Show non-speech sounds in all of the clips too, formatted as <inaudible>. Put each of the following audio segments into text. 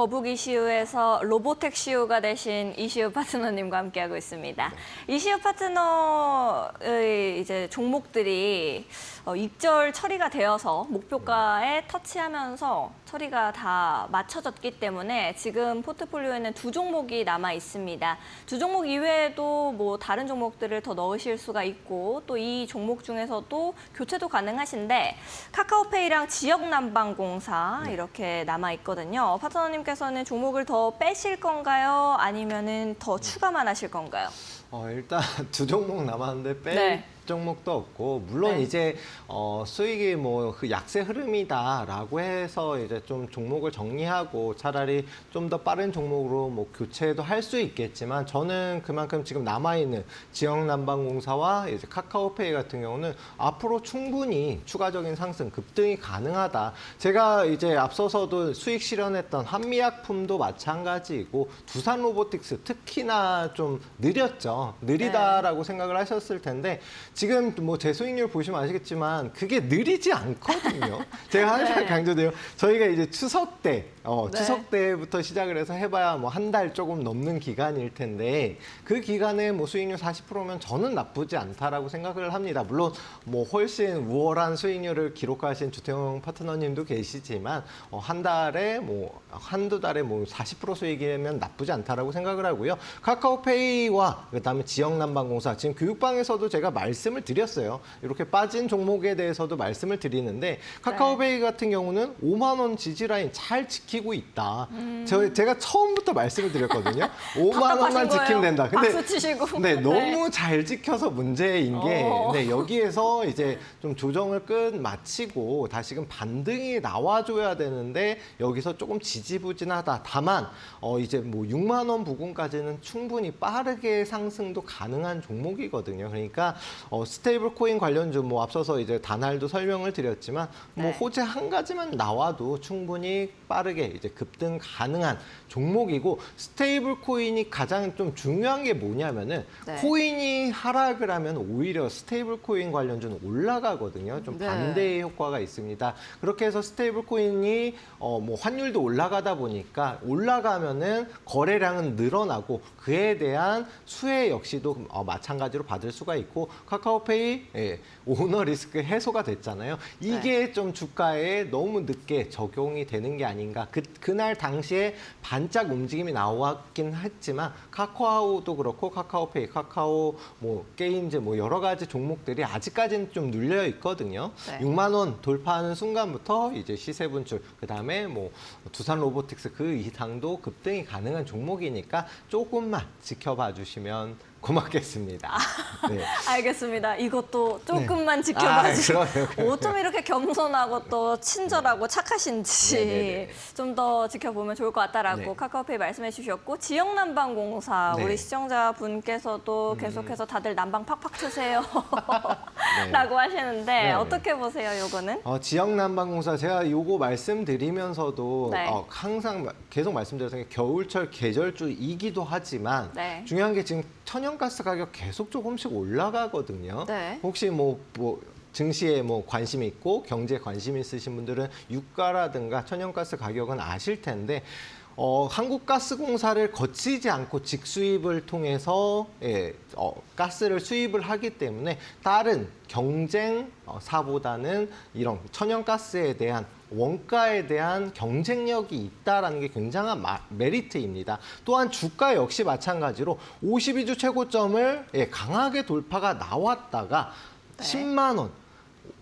거북 이시우에서 로보텍 시우가 되신 이시우 파트너님과 함께하고 있습니다. 이시우 파트너의 이제 종목들이 어, 입절 처리가 되어서 목표가에 터치하면서 처리가 다 맞춰졌기 때문에 지금 포트폴리오에는 두 종목이 남아 있습니다. 두 종목 이외에도 뭐 다른 종목들을 더 넣으실 수가 있고 또 이 종목 중에서도 교체도 가능하신데 카카오페이랑 지역난방공사 이렇게 남아 있거든요. 파트너님께 서는 종목을 더 빼실 건가요? 아니면은 더 추가만 하실 건가요? 어, 일단 <laughs> 두 종목 남았는데 뺄 네. 종목도 없고 물론 네. 이제 어, 수익이 뭐 그 약세 흐름이다라고 해서 이제 좀 종목을 정리하고 차라리 좀 더 빠른 종목으로 뭐 교체도 할 수 있겠지만 저는 그만큼 지금 남아 있는 지역난방공사와 이제 카카오페이 같은 경우는 앞으로 충분히 추가적인 상승 급등이 가능하다. 제가 이제 앞서서도 수익 실현했던 한미약품도 마찬가지이고 두산 로보틱스 특히나 좀 느렸죠. 느리다라고 생각을 하셨을 텐데 지금 뭐 제 수익률 보시면 아시겠지만 그게 느리지 않거든요. <laughs> 제가 항상 네. 강조돼요. 저희가 이제 추석 때, 어, 네. 추석 때부터 시작을 해서 해봐야 뭐 한 달 조금 넘는 기간일 텐데 그 기간에 뭐 수익률 40%면 저는 나쁘지 않다라고 생각을 합니다. 물론 뭐 훨씬 우월한 수익률을 기록하신 주태용 파트너님도 계시지만 어, 한 달에 뭐 한두 달에 뭐 40% 수익이면 나쁘지 않다라고 생각을 하고요. 카카오페이와 그다음에 지역난방공사 지금 교육방에서도 제가 말씀 을 드렸어요. 이렇게 빠진 종목에 대해서도 말씀을 드리는데 카카오페이 같은 경우는 5만 원 지지 라인 잘 지키고 있다. 저 제가 처음부터 말씀을 드렸거든요. <laughs> 5만 원만 지키면? 된다. 근데 박수 치시고. <laughs> 네, 너무 잘 지켜서 문제인 게 어. 네, 여기에서 <laughs> 이제 좀 조정을 끝 마치고 다시금 반등이 나와줘야 되는데 여기서 조금 지지부진하다. 다만 어, 이제 뭐 6만 원 부근까지는 충분히 빠르게 상승도 가능한 종목이거든요. 그러니까 어, 스테이블 코인 관련주 뭐 앞서서 이제 단할도 설명을 드렸지만 뭐 네. 호재 한 가지만 나와도 충분히 빠르게 이제 급등 가능한 종목이고 스테이블 코인이 가장 좀 중요한 게 뭐냐면은 네. 코인이 하락을 하면 오히려 스테이블 코인 관련주는 올라가거든요. 좀 네. 반대의 효과가 있습니다. 그렇게 해서 스테이블 코인이 어 뭐 환율도 올라가다 보니까 올라가면은 거래량은 늘어나고 그에 대한 수혜 역시도 어 마찬가지로 받을 수가 있고 카카오페이 예, 오너 리스크 해소가 됐잖아요. 이게 좀 주가에 너무 늦게 적용이 되는 게 아닌가. 그 그날 당시에 반짝 움직임이 나왔긴 했지만 카카오도 그렇고 카카오페이, 카카오 뭐 게임즈 뭐 여러 가지 종목들이 아직까지는 좀 눌려 있거든요. 네. 6만 원 돌파하는 순간부터 이제 시세 분출, 그다음에 뭐 두산 로보틱스 그 이상도 급등이 가능한 종목이니까 조금만 지켜봐 주시면 고맙겠습니다. 네. <laughs> 알겠습니다. 이것도 조금만 아, 지켜봐 그럼요, 그럼요. 어쩜 이렇게 겸손하고 또 친절하고 착하신지 네네네. 좀 더 지켜보면 좋을 것 같다라고 네. 카카오페이 말씀해 주셨고 지역 난방 공사 네. 음. 우리 시청자 분께서도 계속해서 다들 난방 팍팍 트세요 네. <laughs> 라고 하시는데 네. 어떻게 보세요 요거는? 어, 지역 난방공사 제가 요거 말씀드리면서도 네. 어, 항상 마- 계속 말씀드렸던 게 겨울철 계절주이기도 하지만 네. 중요한 게 지금 천연 가스 가격 계속 조금씩 올라가거든요. 네. 혹시 뭐, 뭐 증시에 뭐 관심 있고 경제에 관심 있으신 분들은 유가라든가 천연가스 가격은 아실 텐데 어, 한국가스공사를 거치지 않고 직수입을 통해서 예, 어, 가스를 수입을 하기 때문에 다른 경쟁 어, 사보다는 이런 천연가스에 대한 원가에 대한 경쟁력이 있다라는 게 굉장한 마- 메리트입니다. 또한 주가 역시 마찬가지로 52주 최고점을 예, 강하게 돌파가 나왔다가 네. 10만 원,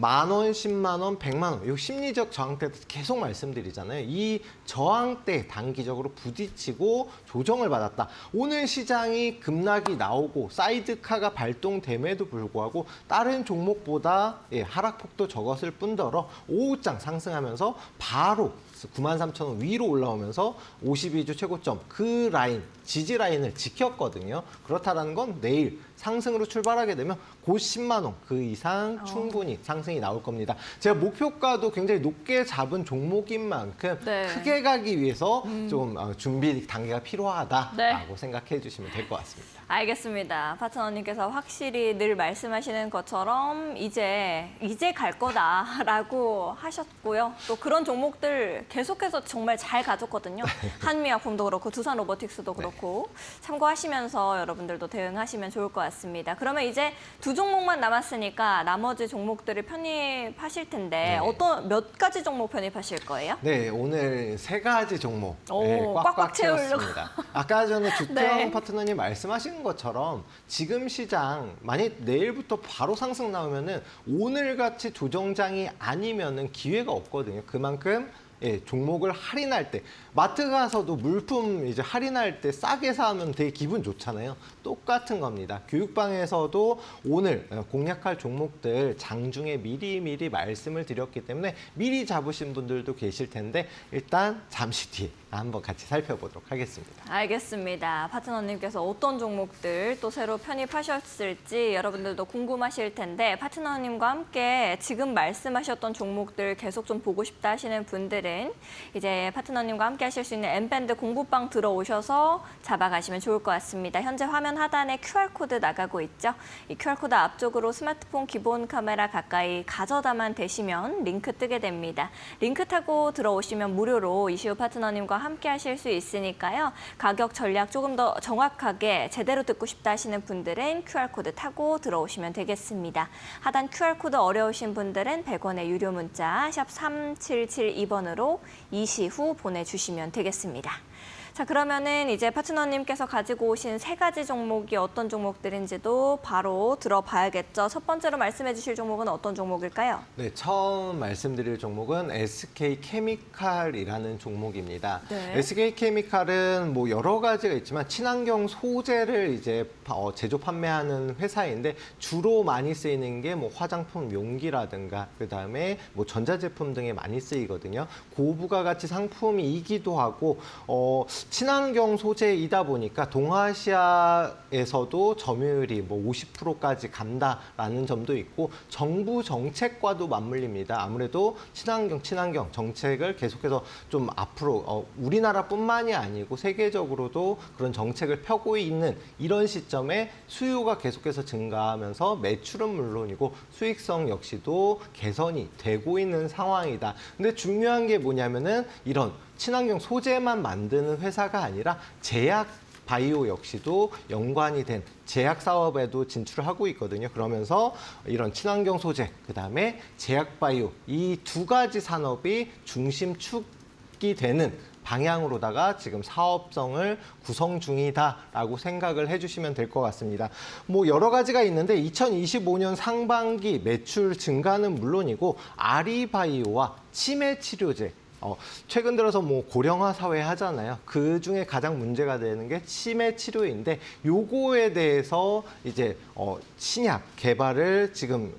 만 원, 10만 원, 100만 원. 이 심리적 저항대 계속 말씀드리잖아요. 이 저항대 단기적으로 부딪히고 조정을 받았다. 오늘 시장이 급락이 나오고 사이드카가 발동됨에도 불구하고 다른 종목보다 예, 하락폭도 적었을 뿐더러 오후장 상승하면서 바로 93,000원 위로 올라오면서 52주 최고점 그 라인 지지 라인을 지켰거든요. 그렇다라는 건 내일 상승으로 출발하게 되면 곧 10만 원 그 이상 어. 충분히 상승이 나올 겁니다. 제가 목표가도 굉장히 높게 잡은 종목인 만큼 네. 크게 가기 위해서 좀 어, 준비 단계가 필요하다라고 네. 생각해 주시면 될 것 같습니다. 알겠습니다. 파트너님께서 확실히 늘 말씀하시는 것처럼 이제 이제 갈 거다라고 하셨고요. 또 그런 종목들 계속해서 정말 잘 가졌거든요. <laughs> 한미약품도 그렇고 두산 로보틱스도 그렇고 참고하시면서 여러분들도 대응하시면 좋을 것 같습니다. 그러면 이제 두 종목만 남았으니까 나머지 종목들을 편입하실 텐데 네. 어떤 몇 가지 종목 편입하실 거예요? 네, 오늘 세 가지 종목 오, 네, 꽉꽉 꽉꽉 채우려고. 채웠습니다. 아까 전에 <laughs> 주태영 네. 파트너님 말씀하신 것처럼 지금 시장 만약 내일부터 바로 상승 나오면은 오늘 같이 조정장이 아니면은 기회가 없거든요. 그만큼 예, 종목을 할인할 때 마트 가서도 물품 이제 할인할 때 싸게 사면 되게 기분 좋잖아요. 똑같은 겁니다. 교육방에서도 오늘 어, 공략할 종목들 장중에 미리 미리 말씀을 드렸기 때문에 미리 잡으신 분들도 계실 텐데 일단 잠시 뒤에 한번 같이 살펴보도록 하겠습니다. 알겠습니다. 파트너님께서 어떤 종목들 또 새로 편입하셨을지 여러분들도 궁금하실 텐데 파트너님과 함께 지금 말씀하셨던 종목들 계속 좀 보고 싶다 하시는 분들은 이제 파트너님과 함께 하실 수 있는 엠밴드 공부방 들어오셔서 잡아가시면 좋을 것 같습니다. 현재 화면 하단에 QR코드 나가고 있죠. 이 QR코드 앞쪽으로 스마트폰 기본 카메라 가까이 가져다만 대시면 링크 뜨게 됩니다. 링크 타고 들어오시면 무료로 이슈 파트너님과 함께 하실 수 있으니까요. 가격 전략 조금 더 정확하게 제대로 듣고 싶다 하시는 분들은 QR코드 타고 들어오시면 되겠습니다. 하단 QR코드 어려우신 분들은 100원의 유료 문자 샵 3772번으로 이시 후 보내주시면 되겠습니다. 자 그러면은 이제 파트너님께서 가지고 오신 세 가지 종목이 어떤 종목들인지도 바로 들어봐야겠죠. 첫 번째로 말씀해 주실 종목은 어떤 종목일까요? 네, 처음 말씀드릴 종목은 SK 케미칼이라는 종목입니다. 네. SK 케미칼은 뭐 여러 가지가 있지만 친환경 소재를 이제 어, 제조 판매하는 회사인데 주로 많이 쓰이는 게 뭐 화장품 용기라든가 그다음에 뭐 전자제품 등에 많이 쓰이거든요. 고부가 가치 상품이기도 하고 어, 친환경 소재이다 보니까 동아시아에서도 점유율이 뭐 50%까지 간다라는 점도 있고 정부 정책과도 맞물립니다. 아무래도 친환경 친환경 정책을 계속해서 좀 앞으로 어, 우리나라뿐만이 아니고 세계적으로도 그런 정책을 펴고 있는 이런 시점에 수요가 계속해서 증가하면서 매출은 물론이고 수익성 역시도 개선이 되고 있는 상황이다. 근데 중요한 게 뭐냐면은 이런 친환경 소재만 만드는 회사가 아니라 제약 바이오 역시도 연관이 된 제약 사업에도 진출을 하고 있거든요. 그러면서 이런 친환경 소재, 그다음에 제약 바이오 이 두 가지 산업이 중심축이 되는 방향으로다가 지금 사업성을 구성 중이다라고 생각을 해주시면 될 것 같습니다. 뭐 여러 가지가 있는데 2025년 상반기 매출 증가는 물론이고 아리바이오와 치매 치료제 어, 최근 들어서 뭐 고령화 사회 하잖아요. 그 중에 가장 문제가 되는 게 치매 치료인데 요거에 대해서 이제 어, 신약 개발을 지금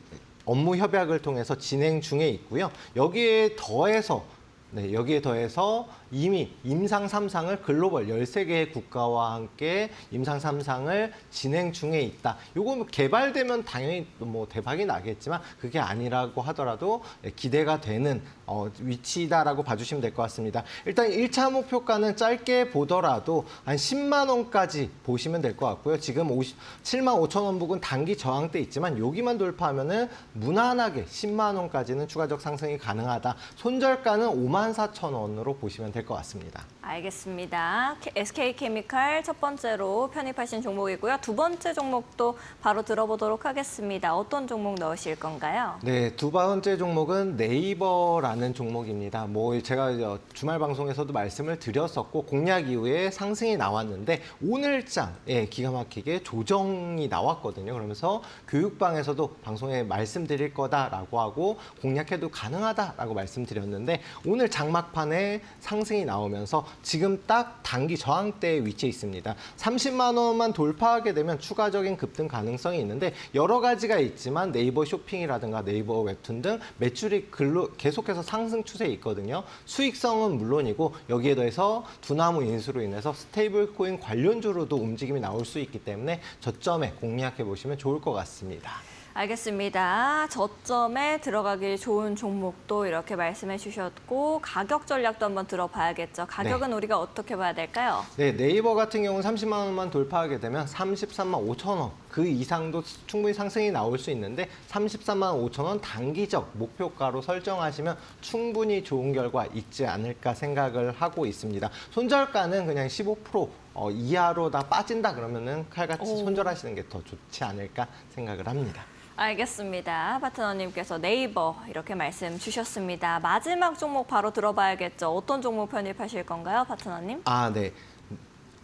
업무 협약을 통해서 진행 중에 있고요. 여기에 더해서 네, 여기에 더해서 이미 임상 3상을 글로벌 13개의 국가와 함께 임상 3상을 진행 중에 있다. 요거 뭐 개발되면 당연히 뭐 대박이 나겠지만 그게 아니라고 하더라도 기대가 되는 어, 위치다라고 봐주시면 될 것 같습니다. 일단 1차 목표가는 짧게 보더라도 한 10만 원까지 보시면 될 것 같고요. 지금 50, 7만 5천 원 부근 단기 저항대 있지만 여기만 돌파하면은 무난하게 10만 원까지는 추가적 상승이 가능하다. 손절가는 5만 4천 원으로 보시면 될 것 같습니다. 알겠습니다. SK케미칼 첫 번째로 편입하신 종목이고요. 두 번째 종목도 바로 들어보도록 하겠습니다. 어떤 종목 넣으실 건가요? 네, 두 번째 종목은 네이버라는 종목입니다. 뭐 제가 주말 방송에서도 말씀을 드렸었고 공략 이후에 상승이 나왔는데 오늘장에 기가 막히게 조정이 나왔거든요. 그러면서 교육방에서도 방송에 말씀드릴 거다라고 하고 공략해도 가능하다라고 말씀드렸는데 오늘 장막판에 상승 상승이 나오면서 지금 딱 단기 저항대에 위치해 있습니다. 30만 원만 돌파하게 되면 추가적인 급등 가능성이 있는데 여러 가지가 있지만 네이버 쇼핑이라든가 네이버 웹툰 등 매출이 글로 계속해서 상승 추세에 있거든요. 수익성은 물론이고 여기에 더해서 두나무 인수로 인해서 스테이블 코인 관련주로도 움직임이 나올 수 있기 때문에 저점에 공략해 보시면 좋을 것 같습니다. 알겠습니다. 저점에 들어가기 좋은 종목도 이렇게 말씀해 주셨고 가격 전략도 한번 들어봐야겠죠. 가격은 우리가 어떻게 봐야 될까요? 네, 네이버 같은 경우는 30만 원만 돌파하게 되면 33만 5천 원. 그 이상도 충분히 상승이 나올 수 있는데 33만 5천 원 단기적 목표가로 설정하시면 충분히 좋은 결과 있지 않을까 생각을 하고 있습니다. 손절가는 그냥 15% 어, 이하로 다 빠진다 그러면은 칼같이 오. 손절하시는 게 더 좋지 않을까 생각을 합니다. 알겠습니다. 파트너님께서 네이버 이렇게 말씀 주셨습니다. 마지막 종목 바로 들어봐야겠죠. 어떤 종목 편입하실 건가요, 파트너님? 아, 네.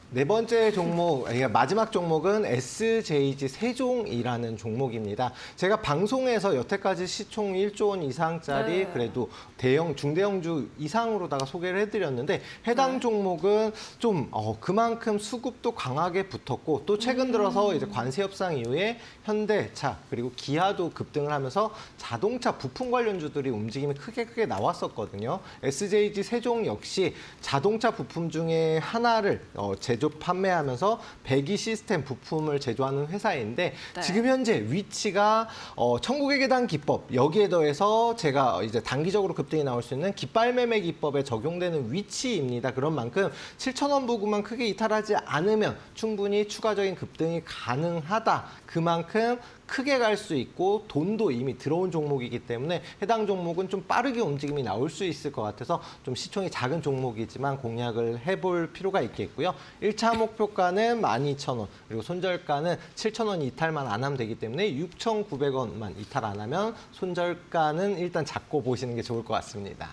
네 번째 종목, 그러니까 마지막 종목은 SJG 세종이라는 종목입니다. 제가 방송에서 여태까지 시총 1조 원 이상짜리 네. 그래도 대형, 중대형주 이상으로다가 소개를 해드렸는데 해당 네. 종목은 좀 어, 그만큼 수급도 강하게 붙었고 또 최근 들어서 이제 관세 협상 이후에 현대차 그리고 기아도 급등을 하면서 자동차 부품 관련주들이 움직임이 크게 크게 나왔었거든요. SJG 세종 역시 자동차 부품 중에 하나를 어, 제조 판매하면서 배기 시스템 부품을 제조하는 회사인데 네. 지금 현재 위치가 어, 천국의 계단 기법 여기에 더해서 제가 이제 단기적으로 급등이 나올 수 있는 깃발 매매 기법에 적용되는 위치입니다. 그런 만큼 7천 원 부근만 크게 이탈하지 않으면 충분히 추가적인 급등이 가능하다. 그만큼 크게 갈 수 있고 돈도 이미 들어온 종목이기 때문에 해당 종목은 좀 빠르게 움직임이 나올 수 있을 것 같아서 좀 시총이 작은 종목이지만 공략을 해볼 필요가 있겠고요. 1차 목표가는 12,000원 그리고 손절가는 7,000원 이탈만 안 하면 되기 때문에 6,900원만 이탈 안 하면 손절가는 일단 잡고 보시는 게 좋을 것 같습니다.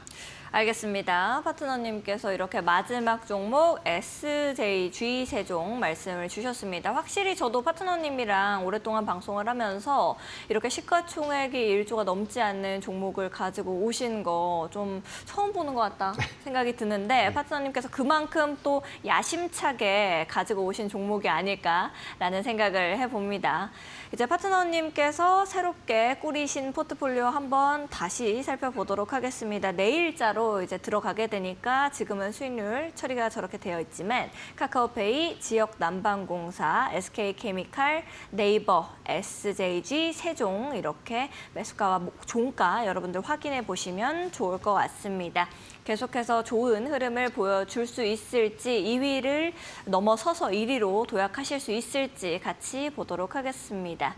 알겠습니다. 파트너님께서 이렇게 마지막 종목 SJG 세종 말씀을 주셨습니다. 확실히 저도 파트너님이랑 오랫동안 방송을 하면서 이렇게 시가총액이 1조가 넘지 않는 종목을 가지고 오신 거 좀 처음 보는 것 같다 생각이 드는데 파트너님께서 그만큼 또 야심차게 가지고 오신 종목이 아닐까라는 생각을 해봅니다. 이제 파트너님께서 새롭게 꾸리신 포트폴리오 한번 다시 살펴보도록 하겠습니다. 내일자로 이제 들어가게 되니까 지금은 수익률 처리가 저렇게 되어 있지만 카카오페이, 지역 난방공사, SK케미칼, 네이버, SJG, 세종 이렇게 매수가와 목- 종가 여러분들 확인해 보시면 좋을 것 같습니다. 계속해서 좋은 흐름을 보여줄 수 있을지 2위를 넘어서서 1위로 도약하실 수 있을지 같이 보도록 하겠습니다.